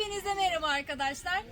Hepinize merhaba arkadaşlar.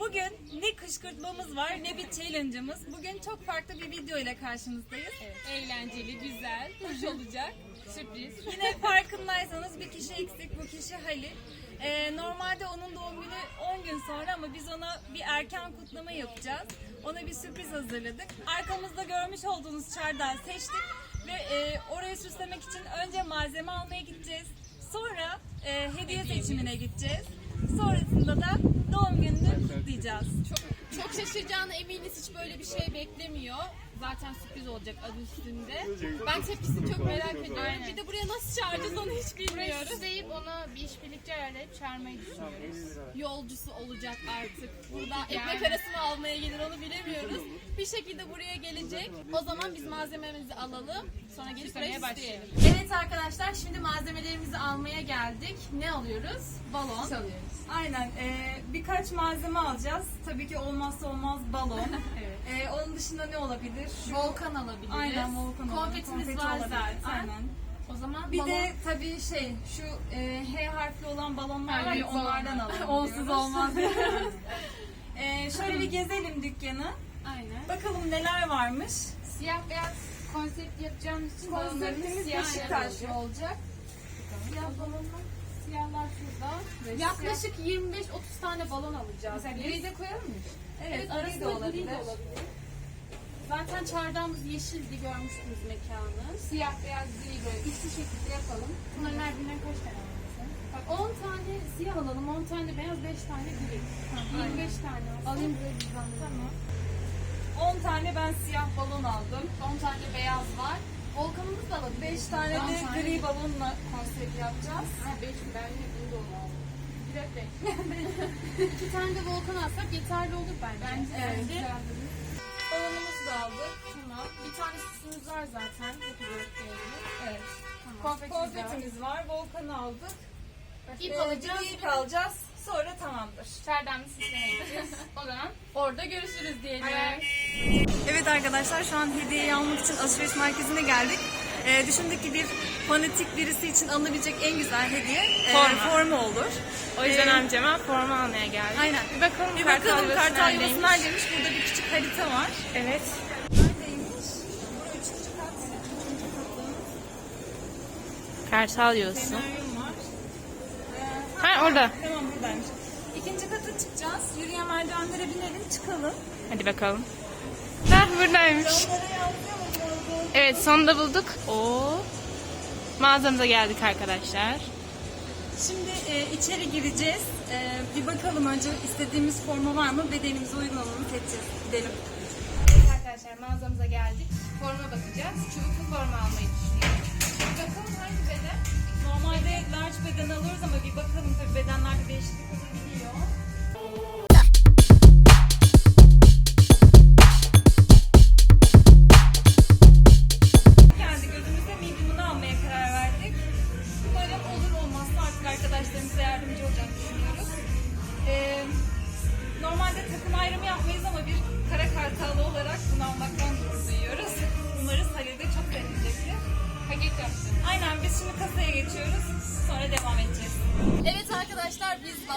Bugün ne kışkırtmamız var ne bir challenge'ımız. Bugün çok farklı bir video ile karşınızdayız. Eğlenceli, güzel, hoş olacak. Sürpriz. Yine farkındaysanız bir kişi eksik, bu kişi Halil. Ee, normalde onun doğum günü 10 gün sonra ama biz ona bir erken kutlama yapacağız. Ona bir sürpriz hazırladık. Arkamızda görmüş olduğunuz çardağı seçtik ve e, orayı süslemek için önce malzeme almaya gideceğiz. Sonra e, hediye seçimine gideceğiz. Sonrasında da doğum gününü kutlayacağız. Çok, çok şaşıracağına eminiz hiç böyle bir şey beklemiyor. Zaten sürpriz olacak adı üstünde. Ben tepkisini çok merak ediyorum. Bir de buraya nasıl çağıracağız onu hiç bilmiyoruz. Süsleyip ona bir işbirlikçi ayarlayıp çağırmayı düşünüyoruz. Yolcusu olacak artık. Burada ekmek arası mı almaya gelir onu bilemiyoruz. Bir şekilde buraya gelecek. O zaman biz malzememizi alalım. Sonra gelip buraya başlayalım. Evet arkadaşlar şimdi malzemelerimizi almaya geldik. Ne alıyoruz? Balon. Alıyoruz. Aynen. e, birkaç malzeme alacağız. Tabii ki olmazsa olmaz balon. Evet. E, onun dışında ne olabilir? Şu- Volkan alabiliriz. Aynen volkan Konfetimiz konfeti var olabilir. zaten. Aynen. O zaman Bir balon... de tabii şey şu e, H harfli olan balonlar var ya onlardan balonlar. alalım. Onsuz diyoruz. olmaz. E, şöyle bir gezelim dükkanı. Aynen. Bakalım neler varmış. Siyah beyaz konsept yapacağımız için Konseptimiz balonlarımız siyah Beşiktaş renk olacak. Siyah balonlar, siyahlar şurada. Yaklaşık 25-30 tane balon alacağız. Mesela biz. gri de koyalım mı? Evet, Evet, arasında gri olabilir. de olabilir. Zaten çardağımız yeşildi görmüştünüz mekanı. Siyah beyaz gri böyle üçlü şekilde yapalım. Bunların her birinden kaç tane mesela? Bak 10 tane siyah alalım, 10 tane beyaz, 5 tane gri. 25 tane olsun. Alayım böyle cüzdanları. Tamam. 10 tane ben siyah balon aldım. 10 tane beyaz var. Volkanımız da alabilir. 5 tane de tane. gri balonla konsept yapacağız. Ha mi? Ben yine bunu da onu aldım. Direkt beş. İki tane de volkan alsak yeterli olur bence. Bence Evet. Balonumuzu da aldık. Tamam. Bir tane süsümüz var zaten. Birthday'li. Evet. Tamam. Konfetimiz de var. Konfetimiz var. Volkan'ı aldık. İp Ee, alacağız. bir ip alacağız. Sonra tamamdır. Çardağımızı süslemeye gideceğiz. O zaman Orada görüşürüz diyelim. Aynen. Evet arkadaşlar şu an hediyeyi almak için alışveriş merkezine geldik. Ee, düşündük ki bir fanatik birisi için alınabilecek en güzel hediye e, Forma. forma olur. O yüzden Ee, amcama forma almaya geldik. Aynen. Bir bakalım Bir kartal bakalım yuvası kartal neredeymiş? yuvası neredeymiş. Burada bir küçük harita var. Evet. Kartal yuvası. Feneryum var. Ee, Ha orada. Tamam buradaymış. İkinci kata çıkacağız. Yürüyen merdivenlere binelim çıkalım. Hadi bakalım. Hah buradaymış. Evet sonunda bulduk. Oo. Mağazamıza geldik arkadaşlar. Şimdi e, içeri gireceğiz. E, bir bakalım önce istediğimiz forma var mı? Bedenimize uygun olanı seçeceğiz. Gidelim. Evet arkadaşlar mağazamıza geldik. Forma bakacağız. Çubuklu forma almayı düşünüyoruz. Bakalım hangi beden? Normalde large beden alıyoruz ama bir bakalım tabii bedenlerde değişiklik olabiliyor.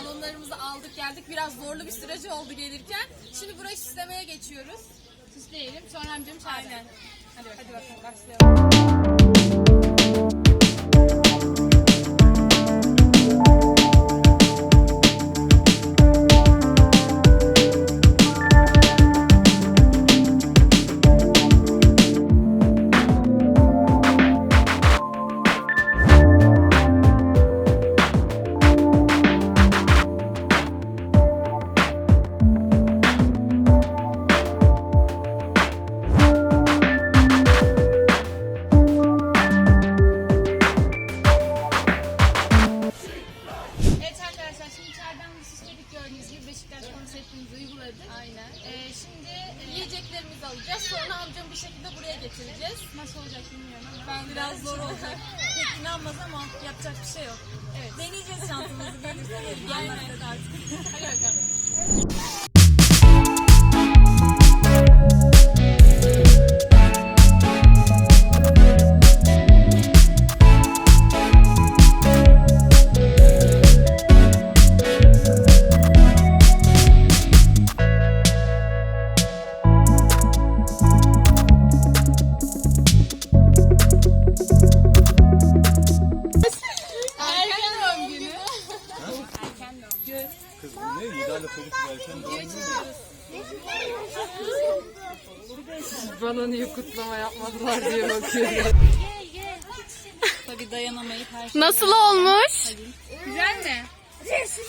Balonlarımızı aldık geldik. Biraz zorlu bir süreci oldu gelirken. Şimdi burayı süslemeye geçiyoruz. Süsleyelim. Sonra amcamı çağıralım. Aynen. Hadi bakalım. Hadi bakalım başlayalım. Sonra amcamı bir şekilde buraya getireceğiz. nasıl olacak bilmiyorum ama. Ben Biraz zor olacak. Pek inanmaz ama yapacak bir şey yok. Evet. Deneyeceğiz şansımızı. Gelirse gelir. Gelmezse de artık. Hadi bakalım. Niye kutlama yapmadılar diye bakıyorum. Tabii dayanamayıp her şey. Nasıl olmuş? Güzel mi?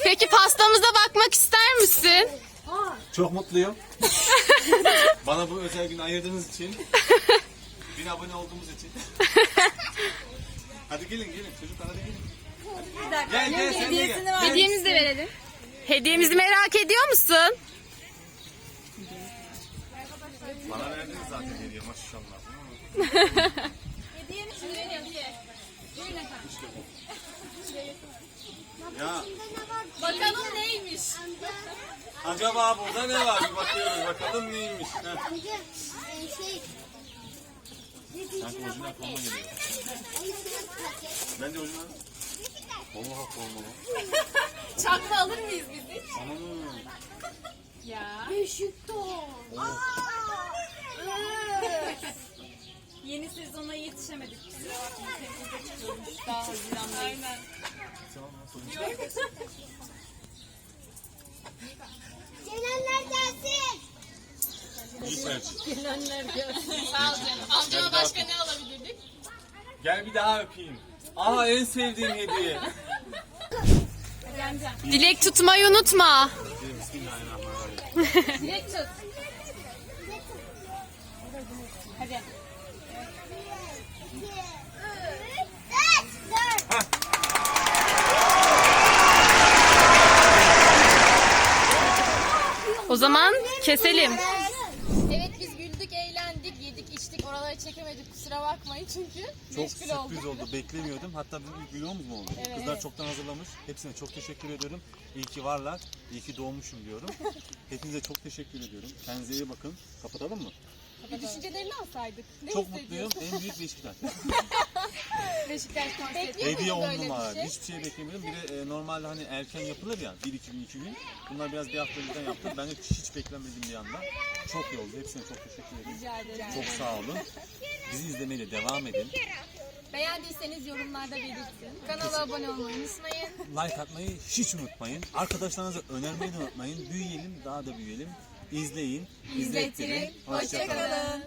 Peki pastamıza bakmak ister misin? Çok mutluyum. Bana bu özel günü ayırdığınız için. Bin abone olduğumuz için. hadi gelin gelin çocuklar hadi gelin. Gel, gel, sen de Hediyesini gel. Hediyemizi de verelim. Hediyemizi merak ediyor musun? Bana verdiniz zaten hediye maşallah. Ya Bakalım neymiş? acaba burada ne var? Bir bakıyoruz bakalım neymiş. Heh. şey Sanki orijinal forma geliyor. Bence orijinal. Vallahi formalı. Çakma alır mıyız biz hiç? Aman Yeni sezona yetişemedik. Kusura bakmayın. Temmuz'da çıkıyormuş. Daha. Aynen. Gelenler gelsin. Sağ ol canım. Amcama başka ne alabilirdik? Gel bir daha öpeyim. Aa en sevdiğim hediye. Dilek tutmayı unutma. Bismillahirrahmanirrahim. Dilek tut. Hadi. Zaman keselim. Evet biz güldük, eğlendik, yedik, içtik. Oraları çekemedik kusura bakmayın çünkü Çok meşgul sürpriz olduk. oldu. Beklemiyordum. Hatta bizim ilk vlogumuz mu oldu? Evet. Kızlar çoktan hazırlamış. Hepsine çok teşekkür ediyorum. İyi ki varlar. İyi ki doğmuşum diyorum. Hepinize çok teşekkür ediyorum. Kendinize iyi bakın. Kapatalım mı? Bir düşüncelerini alsaydık. Ne çok hissediyorsun? mutluyum. En büyük Beşiktaş. Beşiktaş konseri. Bekliyor Hediye on numara. bir şey? Hiçbir şey beklemiyordum. Bir de e, normalde hani erken yapılır ya. Bir iki gün, iki gün. Bunlar biraz bir hafta önceden yaptım. Ben de hiç beklemedim bir anda. Çok iyi oldu. Hepsine çok teşekkür ederim. Rica ederim. Çok sağ olun. Bizi izlemeye de devam edin. Beğendiyseniz yorumlarda belirtin. Kanala abone olmayı unutmayın. Like atmayı hiç unutmayın. Arkadaşlarınıza önermeyi de unutmayın. Büyüyelim, daha da büyüyelim. İzleyin, izlettirin. Hoşçakalın.